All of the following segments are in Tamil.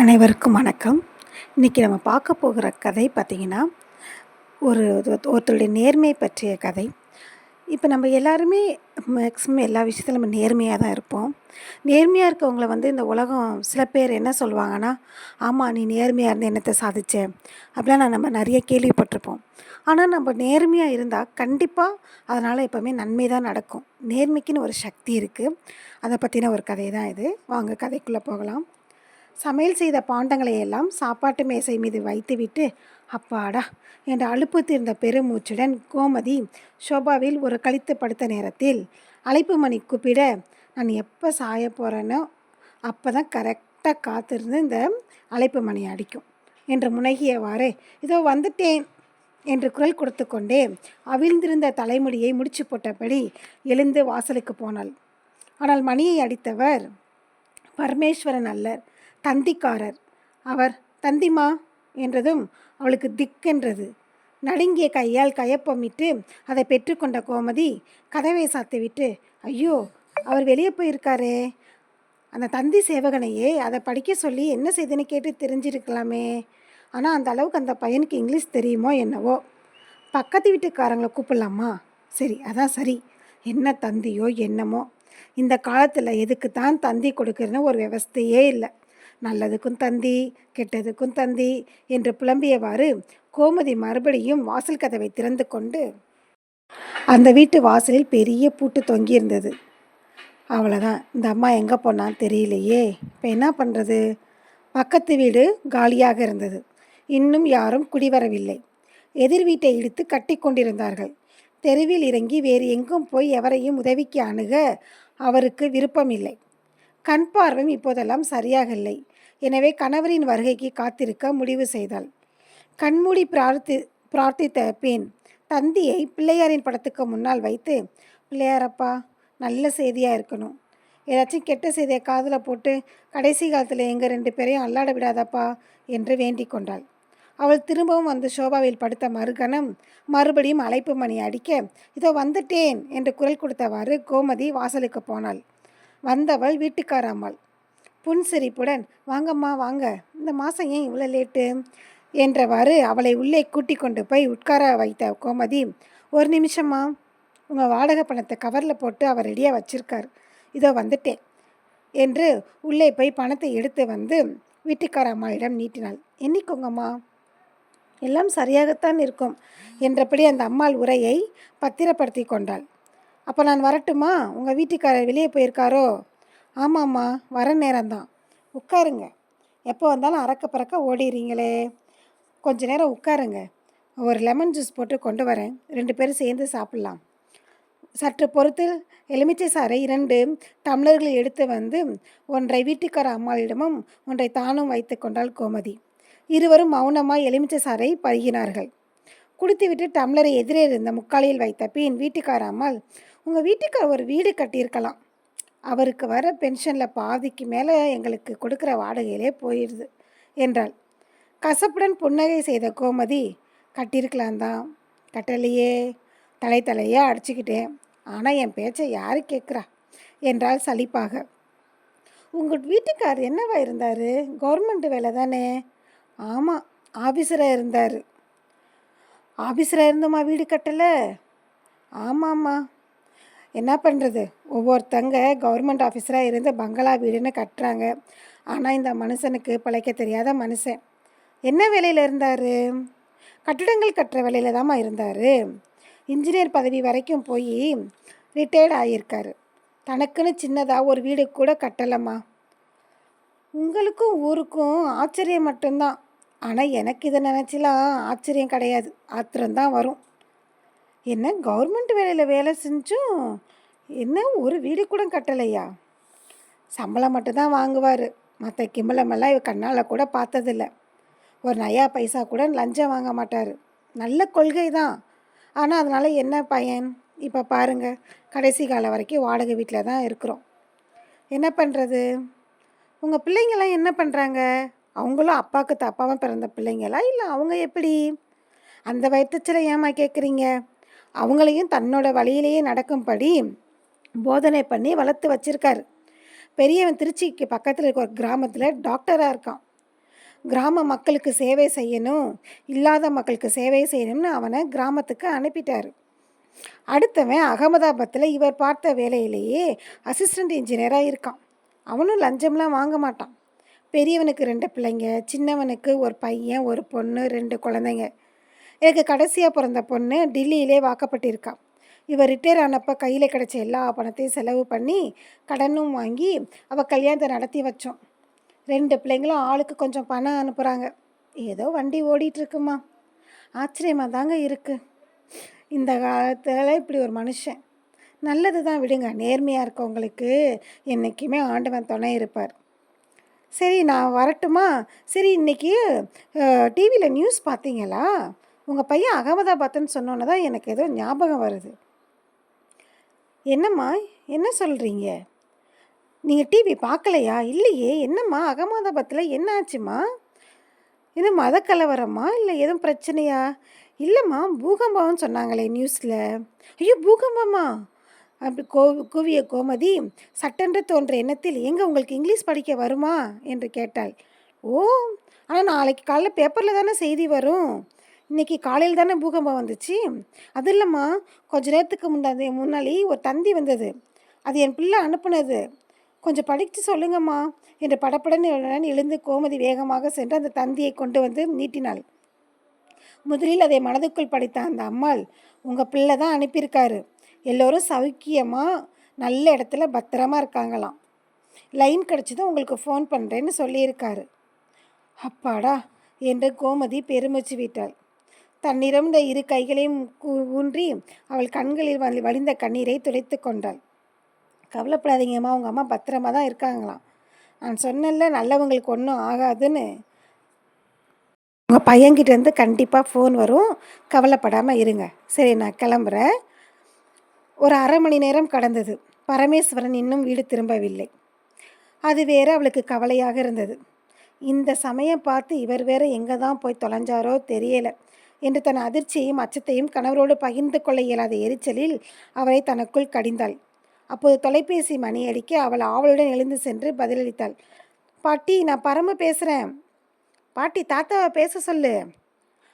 அனைவருக்கும் வணக்கம். இன்றைக்கி நம்ம பார்க்க போகிற கதை பார்த்திங்கன்னா ஒரு ஒருத்தருடைய நேர்மை பற்றிய கதை. இப்போ நம்ம எல்லாருமே மேக்ஸிமம் எல்லா விஷயத்துலையும் நம்ம நேர்மையாக தான் இருப்போம். நேர்மையாக இருக்கவங்கள வந்து இந்த உலகம் சில பேர் என்ன சொல்லுவாங்கன்னா ஆமாம் நீ நேர்மையாக இருந்து என்னத்தை சாதிச்ச? அப்படிலாம் நான் நம்ம நிறைய கேள்விப்பட்டிருப்போம். ஆனால் நம்ம நேர்மையாக இருந்தால் கண்டிப்பாக அதனால் எப்போவுமே நன்மை தான் நடக்கும். நேர்மைக்குன்னு ஒரு சக்தி இருக்குது அதை பற்றின ஒரு கதை தான் இது. வாங்க கதைக்குள்ளே போகலாம். சமையல் செய்த பாண்டங்களை எல்லாம் சாப்பாட்டு மேசை மீது வைத்துவிட்டு அப்பாடா என்ற அழுப்பு தீர்ந்த பெருமூச்சுடன் கோமதி ஷோபாவில் ஒரு கழித்து படுத்த நேரத்தில் அழைப்பு மணி கூப்பிட நான் எப்போ சாய போகிறேனோ அப்போ தான் கரெக்டாக காத்திருந்து இந்த அழைப்பு மணி அடிக்கும் என்று முனகியவாறு இதோ வந்துட்டேன் என்று குரல் கொடுத்து கொண்டே அவிழ்ந்திருந்த தலைமுடியை முடிச்சு போட்டபடி எழுந்து வாசலுக்கு போனாள். ஆனால் மணியை அடித்தவர் பரமேஸ்வரன் அல்லர். தந்திக்காரர். அவர் தந்திமா? என்றதும் அவளுக்கு திக்கென்றது. நடுங்கிய கையால் கயப்பமிட்டு அதை பெற்றுக்கொண்ட கோமதி கதவை சாத்திவிட்டு ஐயோ அவர் வெளியே போயிருக்காரே. அந்த தந்தி சேவகனையே அதை படிக்க சொல்லி என்ன செய்துன்னு கேட்டு தெரிஞ்சிருக்கலாமே. ஆனால் அந்த அளவுக்கு அந்த பையனுக்கு இங்கிலீஷ் தெரியுமோ என்னவோ. பக்கத்து வீட்டுக்காரங்களை கூப்பிடலாமா? சரி அதான் சரி. என்ன தந்தியோ என்னமோ. இந்த காலத்தில் எதுக்கு தான் தந்தி கொடுக்குறன்னு ஒரு விவஸ்தையே இல்லை. நல்லதுக்கும் தந்தி கெட்டதுக்கும் தந்தி என்று புலம்பியவாறு கோமதி மறுபடியும் வாசல் கதவை திறந்து கொண்டு அந்த வீட்டு வாசலில் பெரிய பூட்டு தொங்கியிருந்தது. அவ்வளோதான் இந்த அம்மா எங்கே போனான்னு தெரியலையே. இப்போ என்ன பண்ணுறது பக்கத்து வீடு காலியாக இருந்தது. இன்னும் யாரும் குடிவரவில்லை எதிர் வீட்டை இழுத்து கட்டி கொண்டிருந்தார்கள். தெருவில் இறங்கி வேறு எங்கும் போய் எவரையும் உதவிக்கு அணுக அவருக்கு விருப்பமில்லை. கண் பார்வையும் இப்போதெல்லாம் சரியாக இல்லை எனவே கணவரின் வருகைக்கு காத்திருக்க முடிவு செய்தாள். கண்மூடி பிரார்த்தி பிரார்த்தித்த பின் தந்தியை பிள்ளையாரின் படத்துக்கு முன்னால் வைத்து பிள்ளையாரப்பா நல்ல செய்தியாக இருக்கணும். ஏதாச்சும் கெட்ட செய்தியை காதில் போட்டு கடைசி காலத்தில் எங்கள் ரெண்டு பேரையும் அல்லாட விடாதப்பா என்று வேண்டிக் கொண்டாள். அவள் திரும்பவும் வந்து சோபாவில் படுத்த மறுகணம் மறுபடியும் அழைப்பு மணி அடிக்க இதோ வந்துட்டேன் என்று குரல் கொடுத்தவாறு கோமதி வாசலுக்கு போனாள். வந்தவள் வீட்டுக்காராம்மாள் புன்சிரிப்புடன் வாங்கம்மா வாங்க. இந்த மாதம் ஏன் இவ்வளோ லேட்டு? என்றவாறு அவளை உள்ளே கூட்டி கொண்டு போய் உட்கார வைத்த கோமதி ஒரு நிமிஷம்மா. உங்கள் வாடகை பணத்தை கவரில் போட்டு அவர் ரெடியாக வச்சிருக்கார். இதோ வந்துட்டேன். என்று உள்ளே போய் பணத்தை எடுத்து வந்து வீட்டுக்கார அம்மாளிடம் நீட்டினாள். எண்ணிக்கோங்கம்மா எல்லாம் சரியாகத்தான் இருக்கும். என்றபடி அந்த அம்மாள் உரையை பத்திரப்படுத்தி கொண்டாள். அப்போ நான் வரட்டுமா? உங்கள் வீட்டுக்காரர் வெளியே போயிருக்காரோ? ஆமாம்மா வர நேரம்தான். உட்காருங்க. எப்போ வந்தாலும் அறக்க பறக்க ஓடிடுறீங்களே கொஞ்ச நேரம் உட்காருங்க. ஒரு லெமன் ஜூஸ் போட்டு கொண்டு வரேன். ரெண்டு பேரும் சேர்ந்து சாப்பிட்லாம். சற்று பொறுத்து எலுமிச்சை சாறை இரண்டு டம்ளர்கள் எடுத்து வந்து ஒன்றை வீட்டுக்கார அம்மாளிடமும் ஒன்றை தானும் வைத்து கொண்டாள் கோமதி. இருவரும் மௌனமாய் எலுமிச்சை சாறை பருகினார்கள். குடித்துவிட்டு டம்ளரை எதிரே இருந்த முக்காலியில் வைத்த பின் வீட்டுக்கார அம்மாள் உங்கள் வீட்டுக்கார் ஒரு வீடு கட்டியிருக்கலாம். அவருக்கு வர பென்ஷனில் பாதிக்கு மேலே எங்களுக்கு கொடுக்குற வாடகையிலே போயிடுது என்றாள். கசப்புடன் புன்னகை செய்த கோமதி கட்டியிருக்கலாம் தான். கட்டலையே. தலை தலையே அடிச்சுக்கிட்டேன். ஆனால் என் பேச்சை யார் கேட்குறா? என்றால் சலிப்பாக. உங்கள் வீட்டுக்கார் என்னவா இருந்தார்? கவர்மெண்ட் வேலை தானே? ஆமாம் ஆஃபீஸராக இருந்தார். ஆஃபீஸராக இருந்தோமா வீடு கட்டலை? ஆமாம்மா. என்ன பண்ணுறது ஒவ்வொருத்தங்க கவர்மெண்ட் ஆஃபீஸராக இருந்து பங்களா வீடுன்னு கட்டுறாங்க. ஆனால் இந்த மனுஷனுக்கு பிழைக்க தெரியாத மனுஷன். என்ன வேலையில் இருந்தார்? கட்டிடங்கள் கட்டுற வேலையில் தாம்மா இருந்தார். இன்ஜினியர் பதவி வரைக்கும் போய் ரிட்டையர்ட் ஆகியிருக்காரு தனக்குன்னு சின்னதாக ஒரு வீடு கூட கட்டலம்மா. உங்களுக்கும் ஊருக்கும் ஆச்சரியம் மட்டும்தான். ஆனால் எனக்கு இதை நினச்சிலாம் ஆச்சரியம் கிடையாது. ஆத்திரம்தான் வரும். என்ன கவர்மெண்ட் வேலையில் வேலை செஞ்சும் என்ன ஒரு வீடு கூட கட்டலையா? சம்பளம் மட்டும்தான் வாங்குவார். மற்ற கிம்பளமெல்லாம் இவ கண்ணால் கூட பார்த்ததில்ல. ஒரு நயா பைசா கூட லஞ்சம் வாங்க மாட்டார். நல்ல கொள்கை தான் ஆனால் அதனால் என்ன பயன்? இப்போ பாருங்கள் கடைசி காலம் வரைக்கும் வாடகை வீட்டில் தான் இருக்கிறோம். என்ன பண்ணுறது உங்கள் பிள்ளைங்களாம் என்ன பண்ணுறாங்க அவங்களும் அப்பாவுக்கு தப்பாவும் பிறந்த பிள்ளைங்களா? இல்லை அவங்க எப்படி? அந்த வயிற்றுச்சலை ஏமா கேட்குறீங்க அவங்களையும் தன்னோட வழியிலேயே நடக்கும்படி போதனை பண்ணி வளர்த்து வச்சிருக்காரு. பெரியவன் திருச்சிக்கு பக்கத்தில் இருக்க ஒரு கிராமத்தில் டாக்டராக இருக்கான். கிராம மக்களுக்கு சேவை செய்யணும் இல்லாத மக்களுக்கு சேவை செய்யணும்னு அவனை கிராமத்துக்கு அனுப்பிட்டார். அடுத்தவன் அகமதாபாத்தில் இவர் பார்த்த வேலையிலேயே அசிஸ்டண்ட் இன்ஜினியராக இருக்கான். அவனும் லஞ்சம்லாம் வாங்க மாட்டான். பெரியவனுக்கு ரெண்டு பிள்ளைங்க சின்னவனுக்கு ஒரு பையன் ஒரு பொண்ணு ரெண்டு குழந்தைங்க. எனக்கு கடைசியாக பிறந்த பொண்ணு டில்லியிலே வாக்கப்பட்டிருக்கா. இவர் ரிட்டையர் ஆனப்போ கையில் கிடச்ச எல்லா பணத்தையும் செலவு பண்ணி கடனும் வாங்கி அவள் கல்யாணத்தை நடத்தி வச்சோம். ரெண்டு பிள்ளைங்களும் ஆளுக்கு கொஞ்சம் பணம் அனுப்புகிறாங்க ஏதோ வண்டி ஓடிட்டுருக்குமா. ஆச்சரியமாக தாங்க இருக்குது இந்த காலத்தில் இப்படி ஒரு மனுஷன். நல்லது தான் விடுங்க நேர்மையாக இருக்கவங்களுக்கு என்றைக்குமே ஆண்டவன் துணை இருப்பார். சரி நான் வரட்டுமா? சரி இன்றைக்கி டிவியில் நியூஸ் பார்த்தீங்களா? உங்கள் பையன் அகமதாபாத்னு சொன்னோன்னே தான் எனக்கு ஏதோ ஞாபகம் வருது. என்னம்மா என்ன சொல்கிறீங்க நீங்கள் டிவி பார்க்கலையா? இல்லையே என்னம்மா அகமதாபாத்தில் என்ன ஆச்சுமா இது மத கலவரமா இல்லை எதுவும் பிரச்சனையா? இல்லைம்மா பூகம்பம்னு சொன்னாங்களே நியூஸில். ஐயோ பூகம்பமா? அப்படி கோ கூவிய கோமதி சட்டென்று தோன்ற எண்ணத்தில் எங்கே உங்களுக்கு இங்கிலீஷ் படிக்க வருமா? என்று கேட்டாள். ஓ ஆனால் நாளைக்கு காலைல பேப்பரில் தானே செய்தி வரும். இன்றைக்கி காலையில் தானே பூகம்பம் வந்துச்சு. அது இல்லைம்மா கொஞ்ச நேரத்துக்கு முன்னாடி முன்னாடி ஒரு தந்தி வந்தது. அது என் பிள்ளை அனுப்புனது. கொஞ்சம் படித்து சொல்லுங்கம்மா என்று படப்படன்னு எழுந்து கோமதி வேகமாக சென்று அந்த தந்தியை கொண்டு வந்து நீட்டினாள். முதலில் அதை மனதுக்குள் படித்த அந்த அம்மாள் உங்கள் பிள்ளை தான் அனுப்பியிருக்காரு. எல்லோரும் சௌக்கியமாக நல்ல இடத்துல பத்திரமா இருக்காங்களாம். லைன் கிடச்சதும் உங்களுக்கு ஃபோன் பண்ணுறேன்னு சொல்லியிருக்காரு. அப்பாடா என்று கோமதி பெருமிச்சு விட்டாள். தன்னிறந்த இரு கைகளையும் ஊன்றி அவள் கண்களில் வழிந்த கண்ணீரை துடைத்து கொண்டாள். கவலைப்படாதீங்கம்மா உங்கள் அம்மா பத்திரமா தான் இருக்காங்களாம். நான் சொன்னல நல்லவங்களுக்கு ஒன்றும் ஆகாதுன்னு. உங்கள் பையன்கிட்டேருந்து கண்டிப்பாக ஃபோன் வரும். கவலைப்படாமல் இருங்க. சரி நான் கிளம்புறேன். ஒரு அரை மணி நேரம் கடந்தது. பரமேஸ்வரன் இன்னும் வீடு திரும்பவில்லை. அது வேற அவளுக்கு கவலையாக இருந்தது. இந்த சமயம் பார்த்து இவர் வேற எங்கே தான் போய் தொலைஞ்சாரோ தெரியலை. என்று தன் அதிர்ச்சியையும் அச்சத்தையும் கணவரோடு பகிர்ந்து கொள்ள இயலாத எரிச்சலில் அவரை தனக்குள் கடிந்தாள். அப்போது தொலைபேசி மணி அடிக்க அவள் ஆவலுடன் எழுந்து சென்று பதிலளித்தாள். பாட்டி நான் பரம பேசுகிறேன் பாட்டி தாத்தாவை பேச சொல்லு.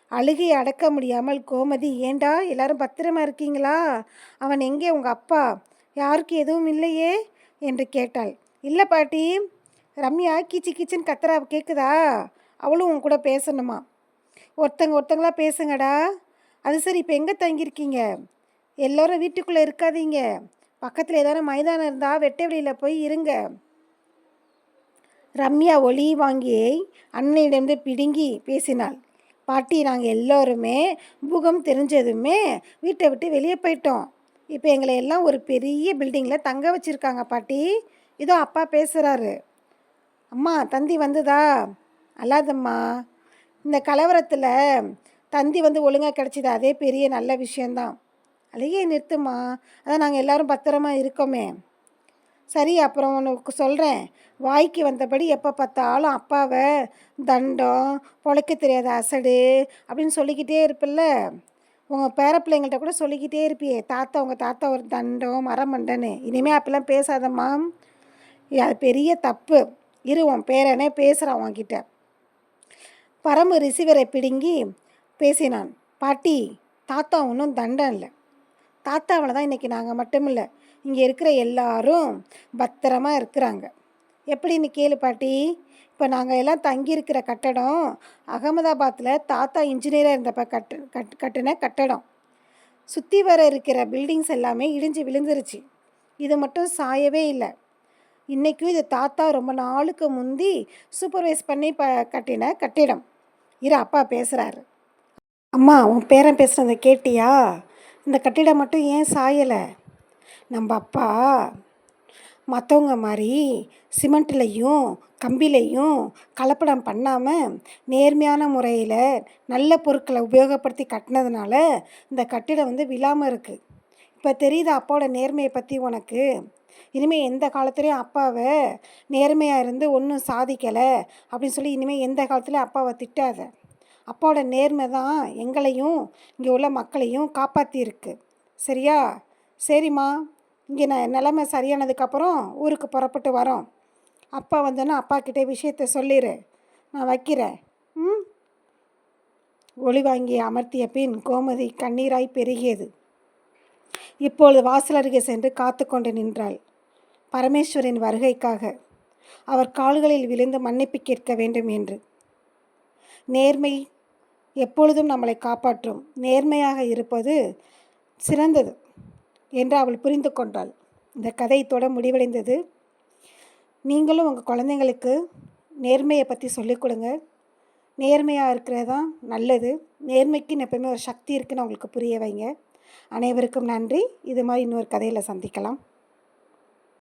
அழுகையை அடக்க முடியாமல் கோமதி ஏண்டா? எல்லாரும் பத்திரமா இருக்கீங்களா? அவன் எங்கே? உங்கள் அப்பா? யாருக்கு எதுவும் இல்லையே? என்று கேட்டாள். இல்லை பாட்டி. ரம்யா கீச்சி கீச்சுன்னு கத்துறா கேட்குதா அவளும் உன் கூட பேசணுமா? ஒருத்தங்க ஒருத்தங்களாக பேசுங்கடா. அது சரி இப்போ எங்கே தங்கியிருக்கீங்க? எல்லோரும் வீட்டுக்குள்ளே இருக்காதீங்க. பக்கத்தில் ஏதாவது மைதானம் இருந்தால் வெட்டை வெளியில் போய் இருங்க. ரம்யா ஒளி வாங்கி அண்ணனிடமிருந்து பிடுங்கி பேசினாள். பாட்டி நாங்கள் எல்லோருமே பூகம் தெரிஞ்சதுமே வீட்டை விட்டு வெளியே போயிட்டோம். இப்போ எங்களை எல்லாம் ஒரு பெரிய பில்டிங்கில் தங்க வச்சுருக்காங்க பாட்டி. இதோ அப்பா பேசுகிறாரு அம்மா தந்தி வந்துதா? அல்லாதம்மா இந்த கலவரத்தில் தந்தி வந்து ஒழுங்காக கிடச்சிது அதே பெரிய நல்ல விஷயந்தான் அழகே நிறுத்துமா? அதான் நாங்கள் எல்லோரும் பத்திரமா இருக்கோமே. சரி அப்புறம் உனக்கு சொல்கிறேன் வாய்க்கு வந்தபடி எப்போ பார்த்தாலும் அப்பாவை தண்டம் பொழைக்க தெரியாத அசடு அப்படின்னு சொல்லிக்கிட்டே இருப்பில்ல? உங்கள் பேர பிள்ளைங்கள்ட்ட கூட சொல்லிக்கிட்டே இருப்பியே. தாத்தா உங்கள் தாத்தா ஒரு தண்டம் மரமண்டன்னு. இனிமேல் அப்படிலாம் பேசாதம்மா. அது பெரிய தப்பு. இரு உன் பேரனே பேசுகிறான் உன்கிட்ட. பரம்பு ரிசீவரை பிடுங்கி பேசினான். பாட்டி தாத்தா ஒன்றும் தண்டம் இல்லை. தாத்தாவில் தான் இன்றைக்கி நாங்கள் மட்டும் இல்லை இங்கே இருக்கிற எல்லாரும் பத்திரமா இருக்கிறாங்க. எப்படின்னு கேளு பாட்டி. இப்போ நாங்கள் எல்லாம் தங்கியிருக்கிற கட்டடம் அகமதாபாத்தில் தாத்தா இன்ஜினியராக இருந்தப்போ கட்டு கட் கட்டின கட்டடம். சுற்றி வர இருக்கிற பில்டிங்ஸ் எல்லாமே இடிஞ்சு விழுந்துருச்சு. இது மட்டும் சாயவே இல்லை. இன்றைக்கும் இது தாத்தா ரொம்ப நாளுக்கு முந்தி சூப்பர்வைஸ் பண்ணி ப கட்டின கட்டிடம். இரு அப்பா பேசுகிறாரு அம்மா உன் பேரன் பேசுகிறத கேட்டியா? இந்த கட்டிடம் மட்டும் ஏன் சாயலை? நம்ம அப்பா மற்றவங்க மாதிரி சிமெண்ட்லேயும் கம்பிலையும் கலப்படம் பண்ணாமல் நேர்மையான முறையில் நல்ல பொருட்களை உபயோகப்படுத்தி கட்டினதுனால இந்த கட்டிடம் வந்து விழாமல் இருக்குது இப்போ தெரியுது அப்பாவோட நேர்மையை பற்றி உனக்கு? இனிமேல் எந்த காலத்துலேயும் அப்பாவை நேர்மையாக இருந்து ஒன்றும் சாதிக்கலை அப்படின்னு சொல்லி இனிமேல் எந்த காலத்துலேயும் அப்பாவை திட்டாத. அப்பாவோட நேர்மை தான் எங்களையும் இங்கே உள்ள மக்களையும் காப்பாற்றியிருக்கு சரியா? சரிம்மா. இங்கே நான் நிலமை சரியானதுக்கப்புறம் ஊருக்கு புறப்பட்டு வரோம். அப்பா வந்தோன்னா அப்பா கிட்டே விஷயத்த சொல்லிடு நான் வைக்கிறேன். ம்? ஒளி வாங்கி அமர்த்திய பின் கோமதி கண்ணீராய் பெருகியது. இப்பொழுது வாசல் அருகே சென்று காத்து கொண்டு நின்றாள். பரமேஸ்வரின் வருகைக்காக அவர் கால்களில் விழுந்து மன்னிப்பு கேட்க வேண்டும் என்று. நேர்மை எப்பொழுதும் நம்மளை காப்பாற்றும். நேர்மையாக இருப்பது சிறந்தது என்று அவள் புரிந்து கொண்டாள். இந்த கதை தொட முடிவடைந்தது. நீங்களும் உங்கள் குழந்தைங்களுக்கு நேர்மையை பற்றி சொல்லிக் கொடுங்க. நேர்மையாக இருக்கிறது தான் நல்லது. நேர்மைக்குன்னு எப்போயுமே ஒரு சக்தி இருக்குன்னு அவங்களுக்கு புரிய வைங்க. அனைவருக்கும் நன்றி. இது மாதிரி இன்னொரு கதையில் சந்திக்கலாம்.